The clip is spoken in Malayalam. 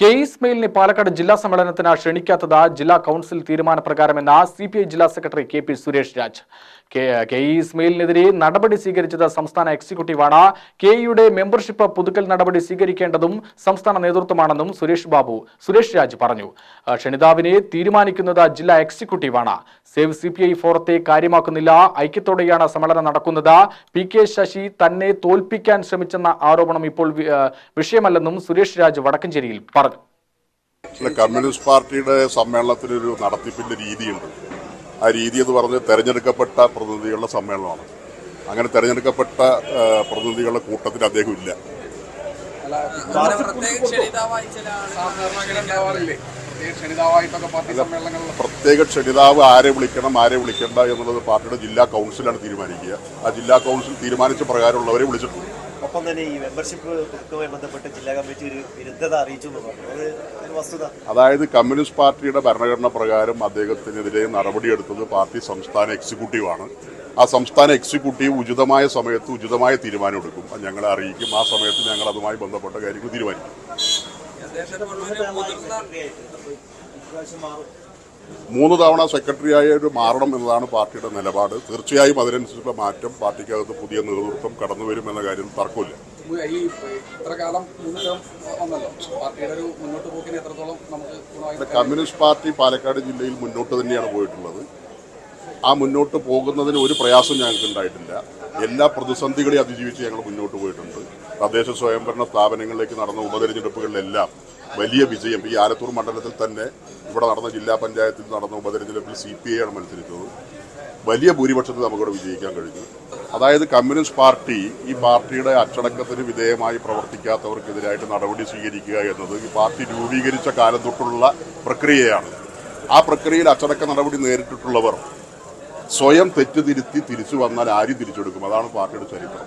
കെ ഇസ്മയിലിനെ പാലക്കാട് ജില്ലാ സമ്മേളനത്തിന് ക്ഷണിക്കാത്തത് ജില്ലാ കൗൺസിൽ തീരുമാനപ്രകാരമെന്ന സി പി ഐ ജില്ലാ secretary K P Suresh Raj. K E ഇസ്മയിലിനെതിരെ നടപടി സ്വീകരിച്ചത് സംസ്ഥാന എക്സിക്യൂട്ടീവാണ്. കെ ഇയുടെ മെമ്പർഷിപ്പ് പുതുക്കൽ നടപടി സ്വീകരിക്കേണ്ടതും സംസ്ഥാന നേതൃത്വമാണെന്നും സുരേഷ് ബാബു സുരേഷ് രാജ് പറഞ്ഞു. ക്ഷണിതാവിനെ തീരുമാനിക്കുന്നത് ജില്ലാ എക്സിക്യൂട്ടീവാണ്. സേവ് സി പി ഐ ഫോറത്തെ കാര്യമാക്കുന്നില്ല. ഐക്യത്തോടെയാണ് സമ്മേളനം നടക്കുന്നത്. പി കെ ശശി തന്നെ തോൽപ്പിക്കാൻ ശ്രമിച്ചെന്ന ആരോപണം ഇപ്പോൾ വിഷയമല്ലെന്നും സുരേഷ് രാജ് വടക്കഞ്ചേരിയിൽ പറഞ്ഞു. കമ്മ്യൂണിസ്റ്റ് പാർട്ടിയുടെ സമ്മേളനത്തിനൊരു നടത്തിപ്പിന്റെ രീതിയുണ്ട്. ആ രീതി എന്ന് പറഞ്ഞ് തെരഞ്ഞെടുക്കപ്പെട്ട പ്രതിനിധികളുടെ സമ്മേളനമാണ്. അങ്ങനെ തെരഞ്ഞെടുക്കപ്പെട്ട പ്രതിനിധികളുടെ കൂട്ടത്തിൽ അദ്ദേഹം ഇല്ല. പ്രത്യേക ക്ഷണിതാവ് ആരെ വിളിക്കണം ആരെ വിളിക്കേണ്ട എന്നുള്ളത് പാർട്ടിയുടെ ജില്ലാ കൗൺസിലാണ് തീരുമാനിക്കുക. ആ ജില്ലാ കൗൺസിൽ തീരുമാനിച്ച പ്രകാരമുള്ളവരെ വിളിച്ചിട്ടുണ്ട്. ഒപ്പം തന്നെ ഈ മെമ്പർഷിപ്പ് പുതുക്കവുമായി ബന്ധപ്പെട്ട് ജില്ലാ കമ്മിറ്റി ഒരു വിരുദ്ധത അറിയിച്ചു എന്ന് പറഞ്ഞു. അത് ഒരു വസ്തുത. അതായത് കമ്മ്യൂണിസ്റ്റ് പാർട്ടിയുടെ ഭരണഘടന പ്രകാരം അദ്ദേഹത്തിനെതിരെ നടപടിയെടുത്തത് പാർട്ടി സംസ്ഥാന എക്സിക്യൂട്ടീവാണ് ആ സംസ്ഥാന എക്സിക്യൂട്ടീവ് ഉചിതമായ സമയത്ത് ഉചിതമായ തീരുമാനമെടുക്കും അത് ഞങ്ങളെ അറിയിക്കും. ആ സമയത്ത് ഞങ്ങൾ അതുമായി ബന്ധപ്പെട്ട കാര്യങ്ങൾ തീരുമാനിക്കും. മൂന്ന് തവണ സെക്രട്ടറിയായ ഒരു മാറണം എന്നതാണ് പാർട്ടിയുടെ നിലപാട്. തീർച്ചയായും അതിനനുസരിച്ചുള്ള മാറ്റം പാർട്ടിക്കകത്ത് പുതിയ നേതൃത്വം കടന്നു വരും എന്ന കാര്യം തർക്കമില്ല. കമ്മ്യൂണിസ്റ്റ് പാർട്ടി പാലക്കാട് ജില്ലയിൽ മുന്നോട്ട് തന്നെയാണ് പോയിട്ടുള്ളത്. ആ മുന്നോട്ട് പോകുന്നതിന് ഒരു പ്രയാസം ഞങ്ങൾക്ക് ഉണ്ടായിട്ടില്ല. എല്ലാ പ്രതിസന്ധികളെയും അതിജീവിച്ച് ഞങ്ങൾ മുന്നോട്ട് പോയിട്ടുണ്ട്. തദ്ദേശ സ്വയംഭരണ സ്ഥാപനങ്ങളിലേക്ക് നടന്ന ഉപതെരഞ്ഞെടുപ്പുകളിലെല്ലാം വലിയ വിജയം. ഈ ആലത്തൂർ മണ്ഡലത്തിൽ തന്നെ ഇവിടെ നടന്ന ജില്ലാ പഞ്ചായത്തിൽ നടന്ന ഉപതെരഞ്ഞെടുപ്പിൽ സി പി ഐ ആണ് മത്സരിച്ചത്. വലിയ ഭൂരിപക്ഷത്തിൽ നമുക്കിവിടെ വിജയിക്കാൻ കഴിഞ്ഞു. അതായത് കമ്മ്യൂണിസ്റ്റ് പാർട്ടി ഈ പാർട്ടിയുടെ അച്ചടക്കത്തിന് വിധേയമായി പ്രവർത്തിക്കാത്തവർക്കെതിരായിട്ട് നടപടി സ്വീകരിക്കുക എന്നത് ഈ പാർട്ടി രൂപീകരിച്ച കാലം തൊട്ടുള്ള പ്രക്രിയയാണ്. ആ പ്രക്രിയയിൽ അച്ചടക്ക നടപടി നേരിട്ടിട്ടുള്ളവർ സ്വയം തെറ്റുതിരുത്തി തിരിച്ചു വന്നാൽ ആര് തിരിച്ചെടുക്കും? അതാണ് പാർട്ടിയുടെ ചരിത്രം.